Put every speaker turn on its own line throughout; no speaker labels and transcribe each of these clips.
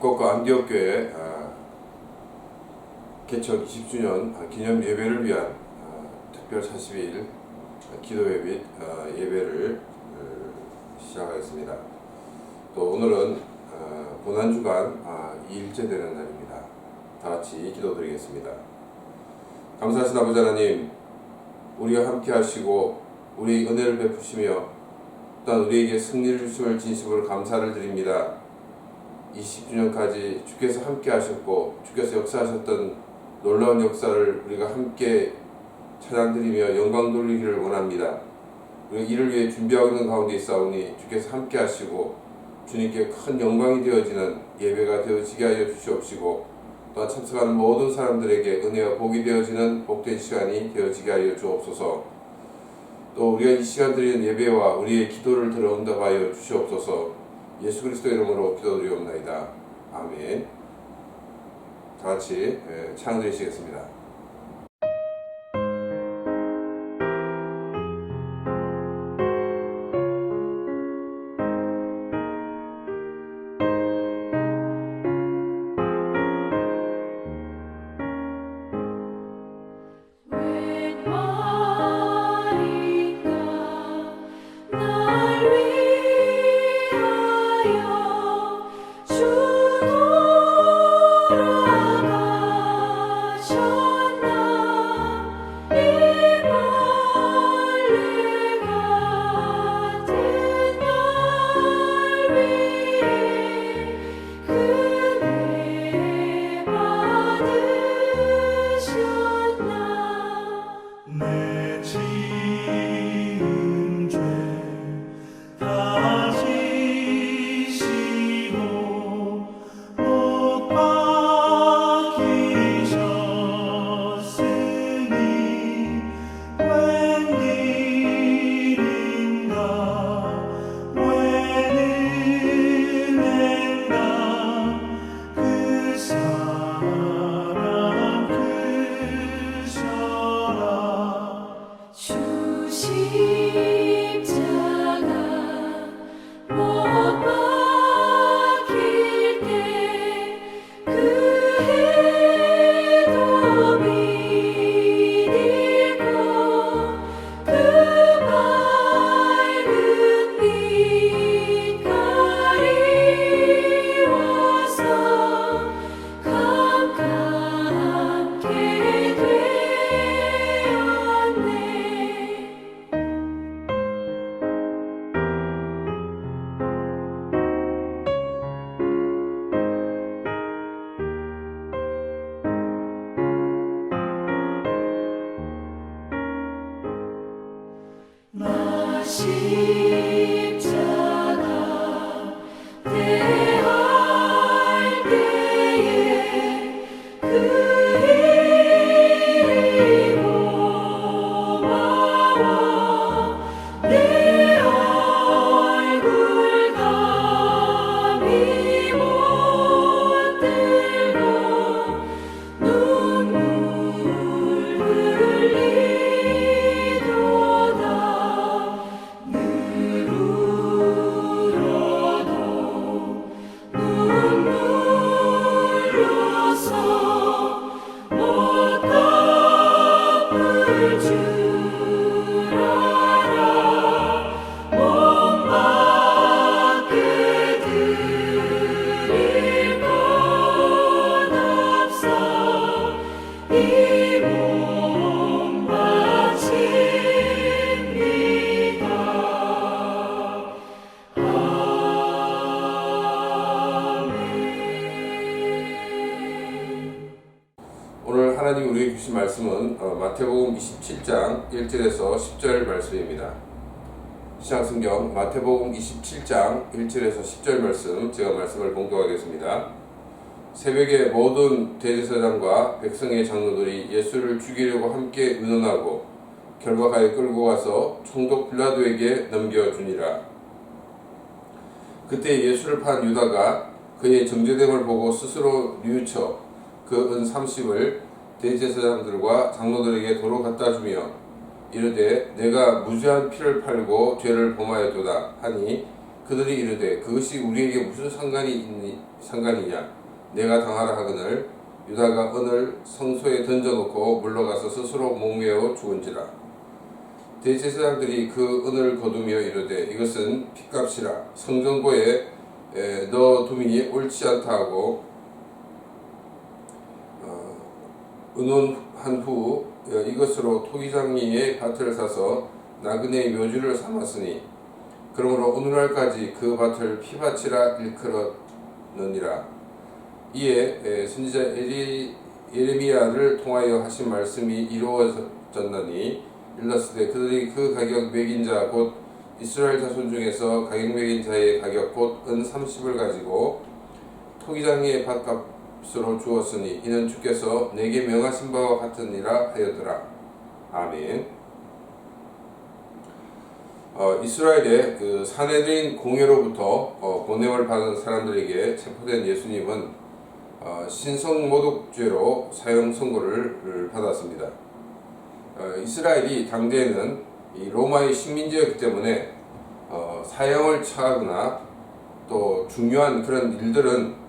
북곡과 안디옥교회 아, 개척 20주년 기념 예배를 위한 아, 특별 40일 기도회 및 아, 예배를 어, 시작하겠습니다. 또 오늘은 아, 고난주간 2일째 되는 날입니다. 다 같이 기도드리겠습니다. 감사하신 아버지 하나님, 우리와 함께 하시고 우리 은혜를 베푸시며 또한 우리에게 승리를 주심을 진심으로 감사를 드립니다. 20주년까지 주께서 함께 하셨고 주께서 역사하셨던 놀라운 역사를 우리가 함께 찬양드리며 영광 돌리기를 원합니다. 우리가 이를 위해 준비하고 있는 가운데 있사오니 주께서 함께 하시고 주님께 큰 영광이 되어지는 예배가 되어지게 하여 주시옵시고 또한 참석하는 모든 사람들에게 은혜와 복이 되어지는 복된 시간이 되어지게 하여 주옵소서 또 우리가 이 시간 드리는 예배와 우리의 기도를 들어 응답하여 주시옵소서 예수 그리스도 이름으로 기도드리옵나이다. 아멘. 다 같이 예, 찬양 드리시겠습니다.
나
시향성경 마태복음 27장 1절에서 10절 말씀 제가 말씀을 봉독하겠습니다. 새벽에 모든 대제사장과 백성의 장로들이 예수를 죽이려고 함께 의논하고 결박하여 끌고 가서 총독 빌라도에게 넘겨주니라. 그때 예수를 판 유다가 그의 정죄됨을 보고 스스로 뉘우쳐 그 은 30을 대제사장들과 장로들에게 도로 갖다 주며 이르되 내가 무죄한 피를 팔고 죄를 범하였도다 하니 그들이 이르되 그것이 우리에게 무슨 상관이 있니 상관이냐? 내가 당하라 하거늘 유다가 은을 성소에 던져놓고 물러가서 스스로 목매어 죽은지라. 대제사장들이 그 은을 거두며 이르되 이것은 핏값이라. 성전고에 에, 넣어 두민이 옳지 않다 하고 어, 의논한 후 어, 이것으로 토기장이의 밭을 사서 나그네의 묘주를 삼았으니 그러므로 오늘날까지 그 밭을 피밭이라 일컬었느니라. 이에 에, 선지자 예레미야를 통하여 하신 말씀이 이루어졌나니 일렀으되 그들이 그 가격 매긴 자 곧 이스라엘 자손 중에서 가격 매긴 자의 가격 곧 은 30을 가지고 토기장의 밭값 으로 주었으니 이는 주께서 내게 명하신 바와 같으니라 하였더라 아멘. 어, 이스라엘의 그 사내들인 공예로부터 어, 보냄을 받은 사람들에게 체포된 예수님은 어, 신성모독죄로 사형 선고를 받았습니다. 어, 이스라엘이 당대에는 이 로마의 식민지였기 때문에 어, 사형을 처하거나 또 중요한 그런 일들은 어,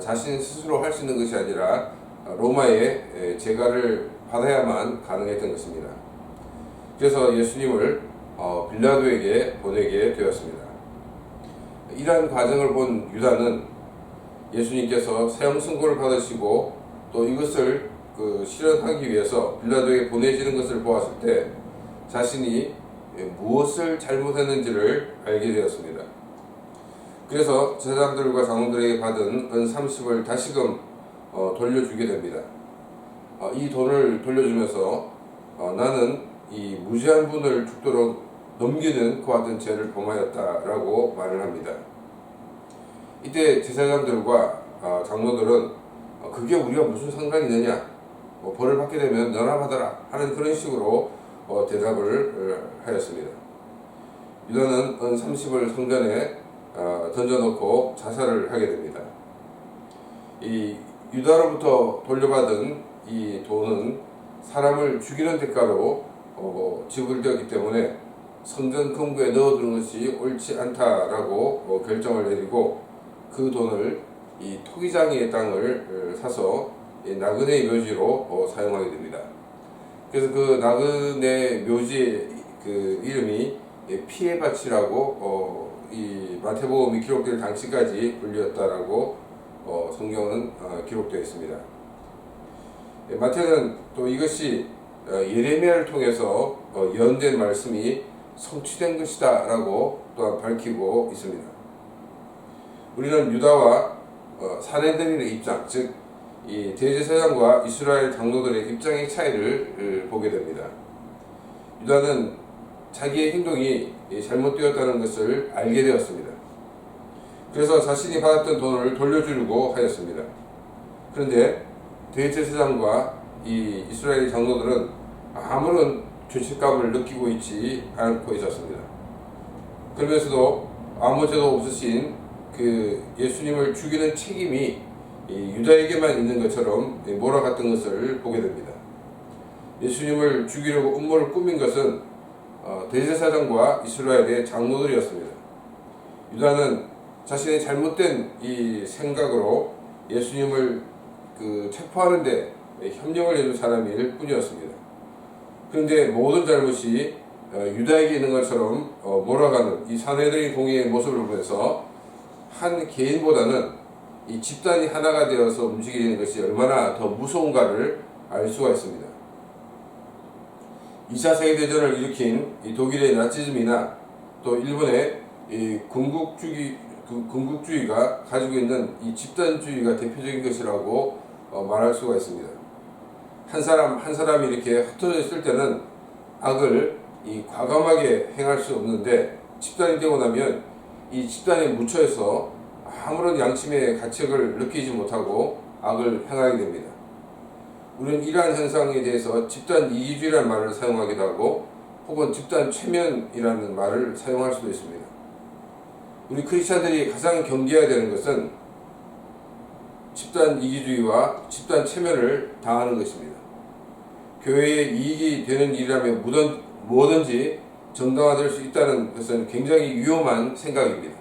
자신 스스로 할 수 있는 것이 아니라 어, 로마의 에, 재가를 받아야만 가능했던 것입니다. 그래서 예수님을 어, 빌라도에게 보내게 되었습니다. 이러한 과정을 본 유다는 예수님께서 사형 선고를 받으시고 또 이것을 그 실현하기 위해서 빌라도에게 보내지는 것을 보았을 때 자신이 무엇을 잘못했는지를 알게 되었습니다. 그래서 제사장들과 장로들에게 받은 은 30을 다시금 어, 돌려주게 됩니다. 어, 이 돈을 돌려주면서 어, 나는 이 무죄한 분을 죽도록 넘기는 그와 같은 죄를 범하였다라고 말을 합니다. 이때 제사장들과 어, 장로들은 어, 그게 우리가 무슨 상관이 있느냐 뭐 벌을 받게 되면 너나 받아라 하는 그런 식으로 어, 대답을 어, 하였습니다. 유다는 은 30을 성전에 어, 던져놓고 자살을 하게 됩니다. 이 유다로부터 돌려받은 이 돈은 사람을 죽이는 대가로 어, 지불되었기 때문에 성전 금고에 넣어두는 것이 옳지 않다라고 어, 결정을 내리고 그 돈을 이 토기장이의 땅을 어, 사서 이 나그네 묘지로 어, 사용하게 됩니다. 그래서 그 나그네 묘지의 그 이름이 피해밭이라고 어, 이 마태복음이 기록될 당시까지 불렸다라고 어, 성경은 어, 기록되어 있습니다. 예, 마태는 또 이것이 어, 예레미야를 통해서 어, 예언된 말씀이 성취된 것이다라고 또한 밝히고 있습니다. 우리는 유다와 어, 사내들의 입장, 즉 이 대제사장과 이스라엘 장로들의 입장의 차이를 을, 보게 됩니다. 유다는 자기의 행동이 이 잘못되었다는 것을 알게 되었습니다. 그래서 자신이 받았던 돈을 돌려주려고 하였습니다. 그런데 대제사장과 이 이스라엘 장로들은 아무런 죄책감을 느끼고 있지 않고 있었습니다. 그러면서도 아무 죄도 없으신 그 예수님을 죽이는 책임이 이 유다에게만 있는 것처럼 몰아갔던 것을 보게 됩니다. 예수님을 죽이려고 음모를 꾸민 것은 어, 대제사장과 이스라엘의 장로들이었습니다. 유다는 자신의 잘못된 이 생각으로 예수님을 그 체포하는데 협력을 해준 사람일 뿐이었습니다. 그런데 모든 잘못이 어, 유다에게 있는 것처럼 어, 몰아가는 이 사내들의 공의의 모습을 보면서 한 개인보다는 이 집단이 하나가 되어서 움직이는 것이 얼마나 더 무서운가를 알 수가 있습니다. 2차 세계대전을 일으킨 이 독일의 나치즘이나 또 일본의 이 군국주의, 그 군국주의가 가지고 있는 이 집단주의가 대표적인 것이라고 어, 말할 수가 있습니다. 한 사람 한 사람이 이렇게 흩어져 있을 때는 악을 이 과감하게 행할 수 없는데 집단이 되고 나면 이 집단에 묻혀서 아무런 양심의 가책을 느끼지 못하고 악을 행하게 됩니다. 우리는 이러한 현상에 대해서 집단 이기주의라는 말을 사용하기도 하고 혹은 집단 최면이라는 말을 사용할 수도 있습니다. 우리 크리스찬들이 가장 경계해야 되는 것은 집단 이기주의와 집단 체면을 당하는 것입니다. 교회에 이익이 되는 일이라면 뭐든, 뭐든지 정당화될 수 있다는 것은 굉장히 위험한 생각입니다.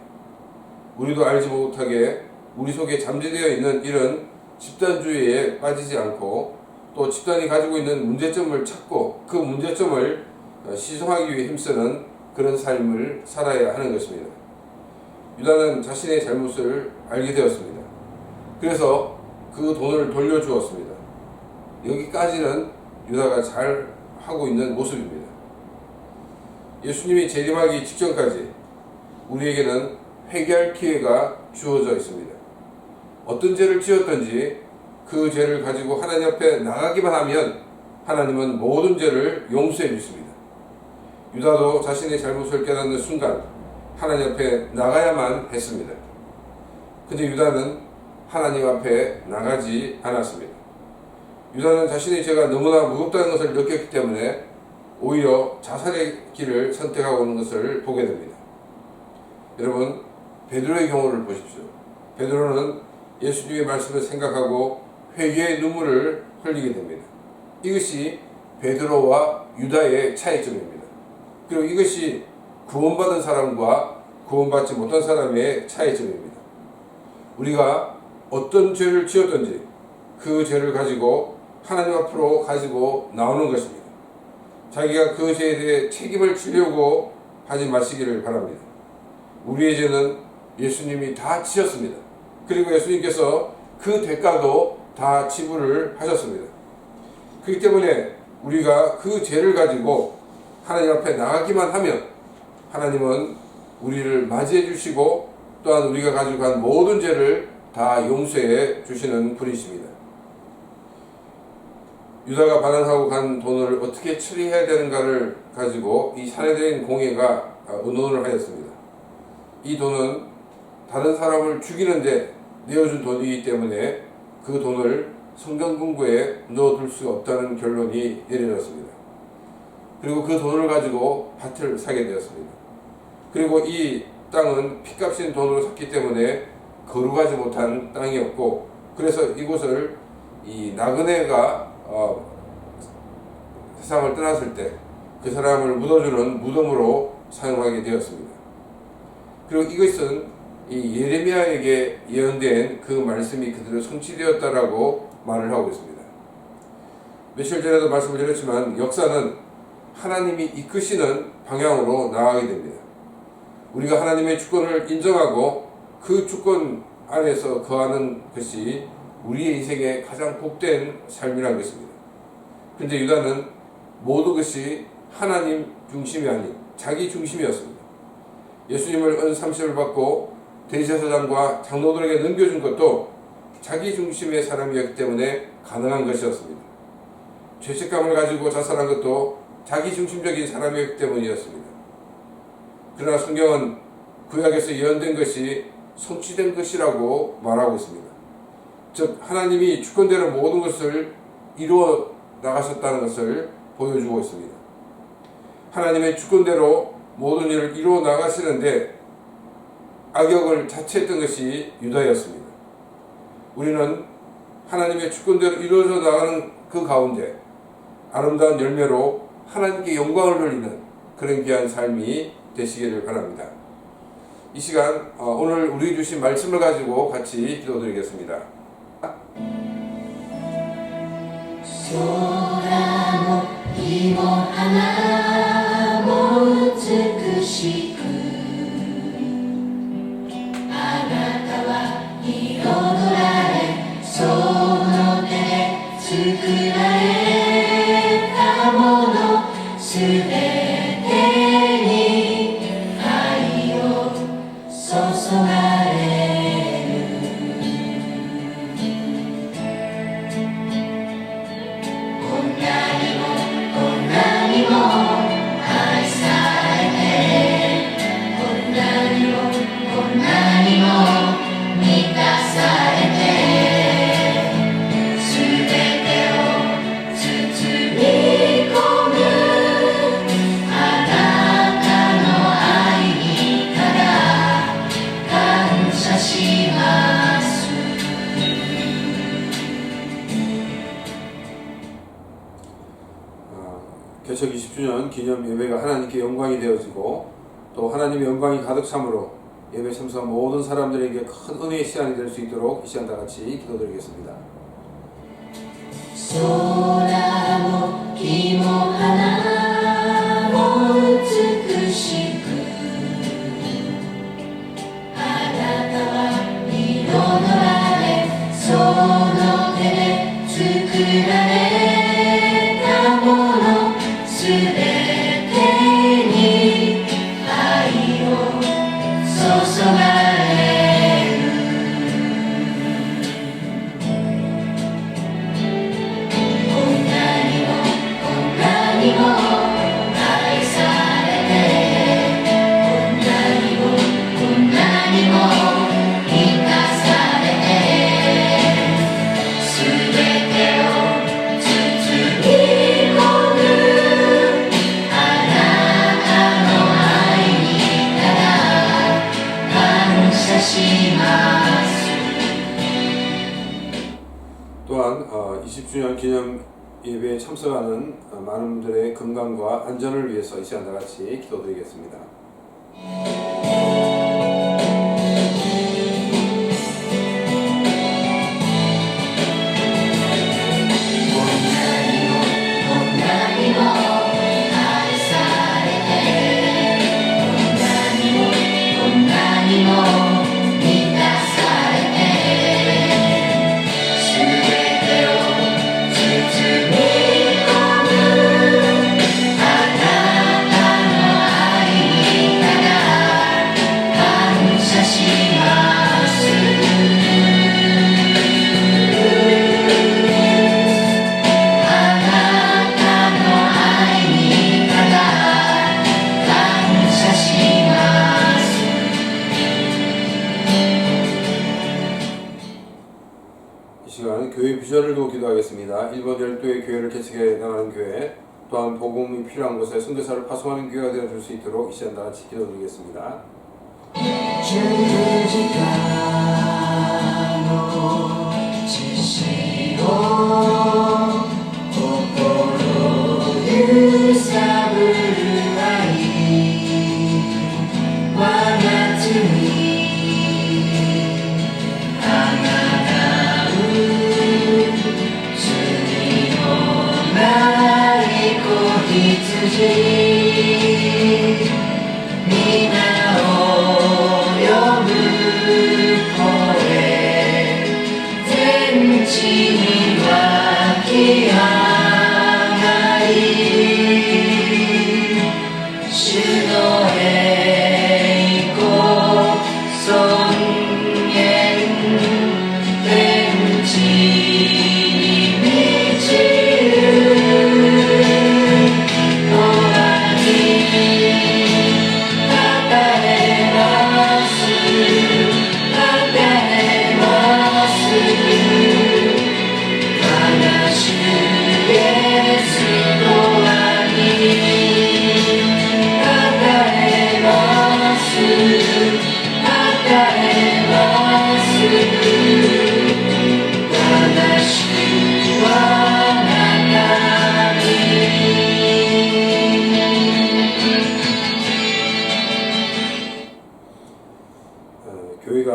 우리도 알지 못하게 우리 속에 잠재되어 있는 이런 집단주의에 빠지지 않고 또 집단이 가지고 있는 문제점을 찾고 그 문제점을 어, 시송하기 위해 힘쓰는 그런 삶을 살아야 하는 것입니다. 유다는 자신의 잘못을 알게 되었습니다. 그래서 그 돈을 돌려주었습니다. 여기까지는 유다가 잘 하고 있는 모습입니다. 예수님이 재림하기 직전까지 우리에게는 회개할 기회가 주어져 있습니다. 어떤 죄를 지었든지 그 죄를 가지고 하나님 앞에 나가기만 하면 하나님은 모든 죄를 용서해 주십니다. 유다도 자신의 잘못을 깨닫는 순간 하나님 앞에 나가야만 했습니다. 근데 유다는 하나님 앞에 나가지 않았습니다. 유다는 자신의 죄가 너무나 무겁다는 것을 느꼈기 때문에 오히려 자살의 길을 선택하고 오는 것을 보게 됩니다. 여러분, 베드로의 경우를 보십시오. 베드로는 예수님의 말씀을 생각하고 회개의 눈물을 흘리게 됩니다. 이것이 베드로와 유다의 차이점입니다. 그리고 이것이 구원받은 사람과 구원받지 못한 사람의 차이점입니다. 우리가 어떤 죄를 지었든지 그 죄를 가지고 하나님 앞으로 가지고 나오는 것입니다. 자기가 그 죄에 대해 책임을 지려고 하지 마시기를 바랍니다. 우리의 죄는 예수님이 다 지었습니다. 그리고 예수님께서 그 대가도 다 지불을 하셨습니다. 그렇기 때문에 우리가 그 죄를 가지고 하나님 앞에 나가기만 하면 하나님은 우리를 맞이해 주시고 또한 우리가 가지고 간 모든 죄를 다 용서해 주시는 분이십니다. 유다가 반환하고 간 돈을 어떻게 처리해야 되는가를 가지고 이 사내들인 공회가 의논을 하였습니다. 이 돈은 다른 사람을 죽이는데 내어준 돈이기 때문에 그 돈을 성전금고에 넣어둘 수 없다는 결론이 내려졌습니다. 그리고 그 돈을 가지고 밭을 사게 되었습니다. 그리고 이 땅은 피값인 돈으로 샀기 때문에 거룩하지 못한 땅이었고 그래서 이곳을 이 나그네가 어, 세상을 떠났을 때 그 사람을 묻어주는 무덤으로 사용하게 되었습니다. 그리고 이것은 이 예레미야에게 예언된 그 말씀이 그대로 성취되었다라고 말을 하고 있습니다. 며칠 전에도 말씀을 드렸지만 역사는 하나님이 이끄시는 방향으로 나아가게 됩니다. 우리가 하나님의 주권을 인정하고 그 주권 안에서 거하는 것이 우리의 인생의 가장 복된 삶이라는 것입니다. 그런데 유다는 모든 것이 하나님 중심이 아닌 자기 중심이었습니다. 예수님을 은 30을 받고 대제사장과 장로들에게 넘겨준 것도 자기 중심의 사람이었기 때문에 가능한 것이었습니다. 죄책감을 가지고 자살한 것도 자기 중심적인 사람이었기 때문이었습니다. 그러나 성경은 구약에서 예언된 것이 성취된 것이라고 말하고 있습니다. 즉 하나님이 주권대로 모든 것을 이루어 나가셨다는 것을 보여주고 있습니다. 하나님의 주권대로 모든 일을 이루어 나가시는데 악역을 자처했던 것이 유다였습니다. 우리는 하나님의 주권대로 이루어져 나가는 그 가운데 아름다운 열매로 하나님께 영광을 돌리는 그런 귀한 삶이 되시기를 바랍니다. 이 시간 어, 오늘 우리 주신 말씀을 가지고 같이 기도드리겠습니다.
소라 높이고
하나 개척 20주년 기념 예배가 하나님께 영광이 되어지고 또 하나님의 영광이 가득 참으로
예배 참석 모든 사람들에게 큰 은혜의 시간이 될 수 있도록 이 시간 다 같이 기도드리겠습니다. 소나무 기모 하나 열도의 교회를 개척해 나가는 교회 또한 복음이 필요한 곳에 선교사를 파송하는 교회가 되어 줄 수 있도록 이 시간 다 같이 기도드리겠습니다.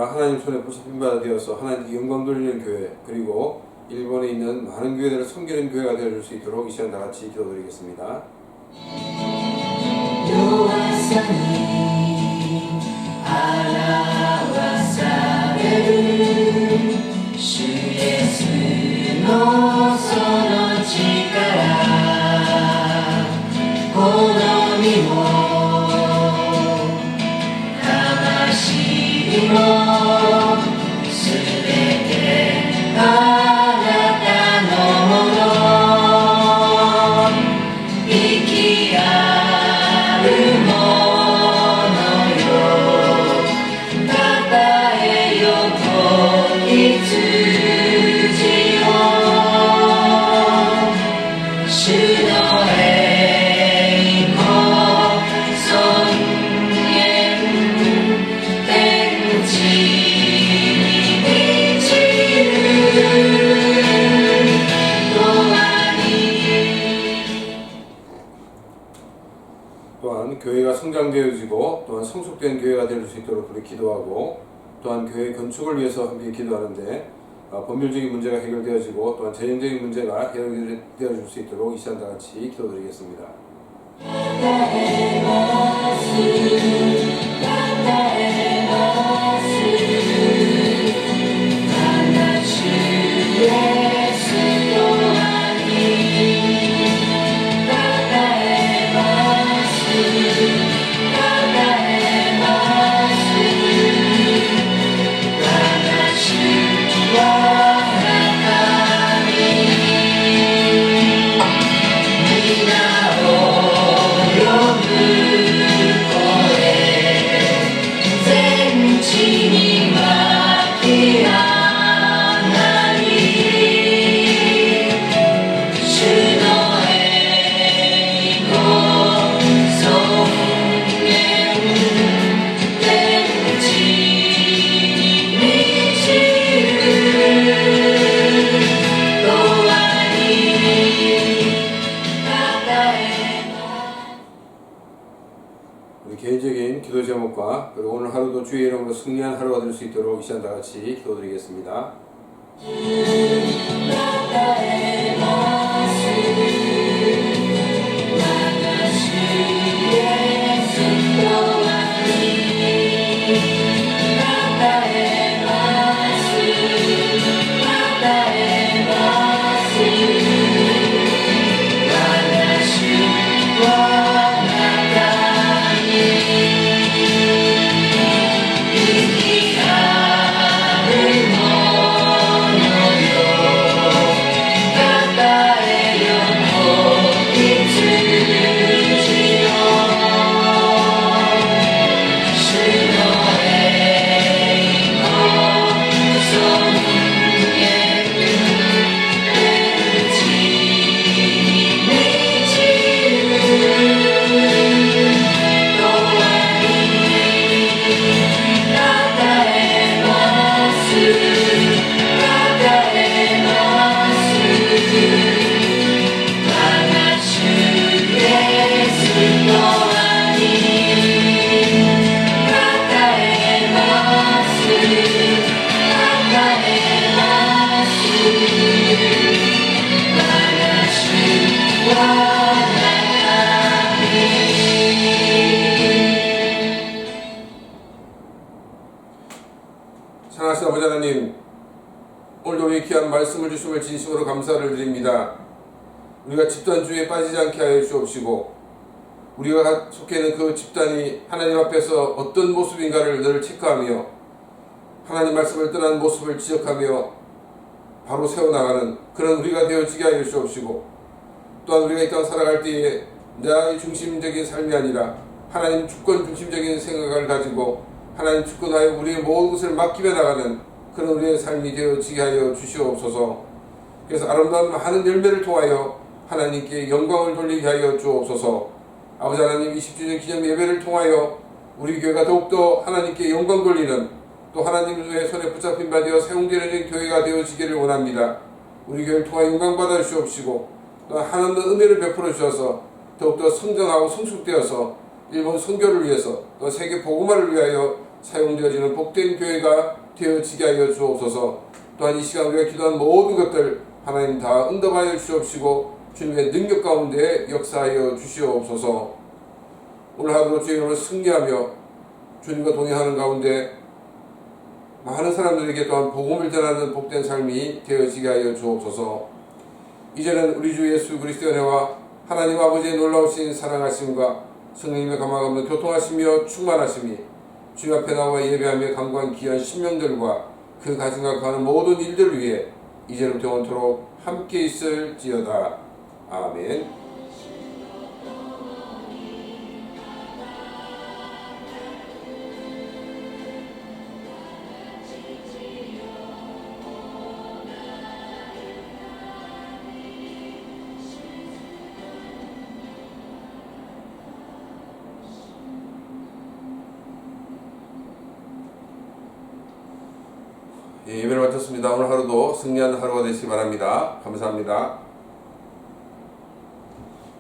교회가 하나님 손에 부상받아되어서 하나님께 영광 돌리는 교회 그리고 일본에 있는 많은 교회들을 섬기는 교회가 되어줄 수 있도록 이 시간 다같이 기도드리겠습니다.
주
예수 너 성숙된 교회가 될 수 있도록 그렇게 기도하고 또한 교회 건축을 위해서 함께 기도하는데 어, 법률적인 문제가 해결되어지고 또한 재정적인 문제가 해결되어질 수 있도록 이 시간 다 같이 기도드리겠습니다. 오늘 하루도 주의 이름으로 승리한 하루가 될수 있도록 이 시간 다 같이 기도드리겠습니다. 말씀을 주심을 진심으로 감사를 드립니다. 우리가 집단주의에 빠지지 않게 하여 주옵시고, 우리가 속해 있는 그 집단이 하나님 앞에서 어떤 모습인가를 늘 체크하며, 하나님 말씀을 떠난 모습을 지적하며, 바로 세워나가는 그런 우리가 되어지게 하여 주옵시고, 또한 우리가 이 땅 살아갈 때에 나의 중심적인 삶이 아니라 하나님 주권 중심적인 생각을 가지고 하나님 주권하여 우리의 모든 것을 맡기며 나가는 그런 우리의 삶이 되어지게 하여 주시옵소서. 그래서 아름다운 많은 열매를 통하여 하나님께 영광을 돌리게 하여 주옵소서. 아버지 하나님 20주년 기념 예배를 통하여 우리 교회가 더욱더 하나님께 영광 돌리는 또 하나님의 손에 붙잡힌 바 되어 사용되는 교회가 되어지기를 원합니다. 우리 교회를 통하여 영광 받아 주옵시고 또 하나님의 은혜를 베풀어 주셔서 더욱더 성장하고 성숙되어서 일본 선교를 위해서 또 세계 복음화를 위하여 사용되어지는 복된 교회가 되어지게 하여 주옵소서. 또한 이 시간 우리가 기도한 모든 것들 하나님 다 응답하여 주옵시고 주님의 능력 가운데 역사하여 주시옵소서. 오늘 하루도 이름으로 승리하며 주님과 동행하는 가운데 많은 사람들에게 또한 복음을 전하는 복된 삶이 되어지게 하여 주옵소서. 이제는 우리 주 예수 그리스도의 은혜와 하나님 아버지의 놀라우신 사랑하심과 성령님의 감화감을 교통하시며 충만하심이 주님 앞에 나와 예배하며 강구한 귀한 신명들과 그 가정과 가는 모든 일들을 위해 이제부터 영원토록 함께 있을지어다. 아멘. 오늘 하루도 승리하는 하루가 되시기 바랍니다. 감사합니다.